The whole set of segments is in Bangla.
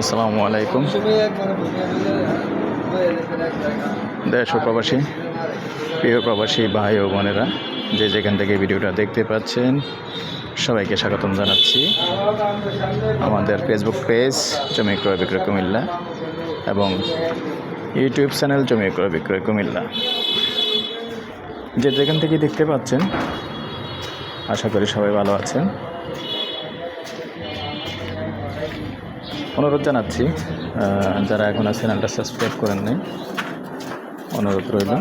আসসালামু আলাইকুম। দেশ প্রবাসী, প্রিয় প্রবাসী ভাই ও বোনেরা, যে যেখান থেকে ভিডিওটা দেখতে পাচ্ছেন, সবাইকে স্বাগতম জানাচ্ছি। আমাদের ফেসবুক পেজ জমি ক্রয় বিক্রয় কুমিল্লা, এবং ইউটিউব চ্যানেল জমি ক্রয় বিক্রয় কুমিল্লা। যে যেখান থেকে দেখতে পাচ্ছেন, আশা করি সবাই ভালো আছেন। অনুরোধ জানাচ্ছি যারা এখনও চ্যানেলটা সাবস্ক্রাইব করেন নাই, অনুরোধ রইল,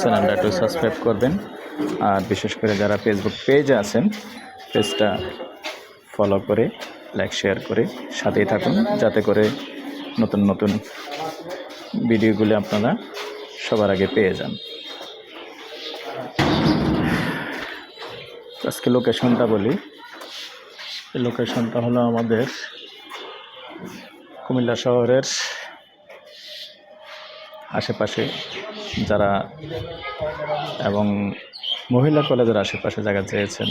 চ্যানেলটা একটু সাবস্ক্রাইব করবেন। আর বিশেষ করে যারা ফেসবুক পেজে আছেন পেজটা ফলো করে লাইক শেয়ার করে সাথেই থাকুন, যাতে করে নতুন নতুন ভিডিওগুলি আপনারা সবার আগে পেয়ে যান। আজকে লোকেশনটা বলি। লোকেশনটা হলো আমাদের কুমিল্লা শহরের আশেপাশে যারা এবং মহিলা কলেজের আশেপাশে জায়গা চেয়েছেন।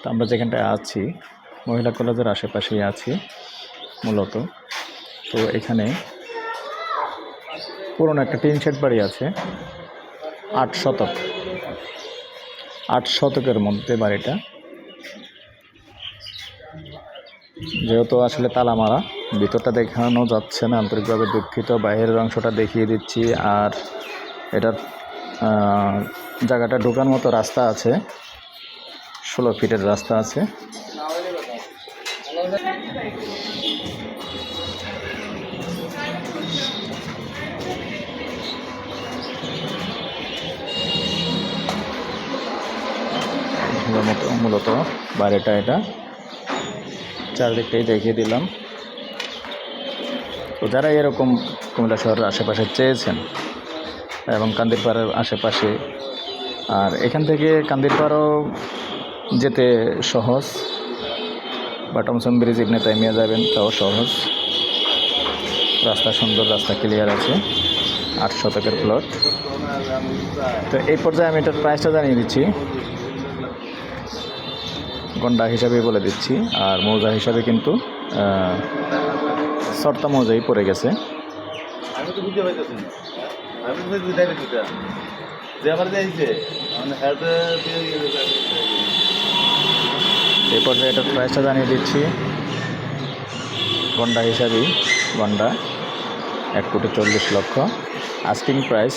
তো আমরা যেখানটায় আছি, মহিলা কলেজের আশেপাশেই আছি মূলত। তো এখানে পুরনো একটা টিন শেড বাড়ি আছে, আট শতক। আট শতকের মধ্যে বাড়িটা। যেহেতু আসলে তালা মারা ভিতরটা দেখানো যাচ্ছে না, আন্তরিকভাবে দুঃখিত। বাইরের অংশটা দেখিয়ে দিচ্ছি, আর এটার জায়গাটা ঢোকার মতো রাস্তা আছে। ষোলো ফিটের রাস্তা আছে। মূলত বাইরেটা এটা। চারদিকটাই দেখিয়ে দিলাম। তো যারা এরকম কুমিল্লা শহরের আশেপাশে চেয়েছেন এবং কান্দিরপাড়ের আশেপাশে, আর এখান থেকে কান্দিরপাড়ও যেতে সহজ বা টমসন ব্রিজ ইবনে তাইমিয়া যাবেন, তাও সহজ। রাস্তা সুন্দর, রাস্তা ক্লিয়ার আছে, আট শতকের প্লট তো এই পর্যায়ে আমি এটার প্রাইসটা জানিয়ে দিচ্ছি। গন্ডা হিসাবে বলে দিচ্ছি। আর মৌজা হিসাবে কিন্তু শর্তা মৌজাই পড়ে গেছে। আমি তো বুঝতে পারতেছি আমি তো বুঝতে পারতেছি যে আমার যে আইছে মানে এই পর্যায়ে এটার প্রাইসটা জানিয়ে দিচ্ছি। গন্ডা হিসাবেই গন্ডা এক কোটি চল্লিশ লক্ষ। Asking price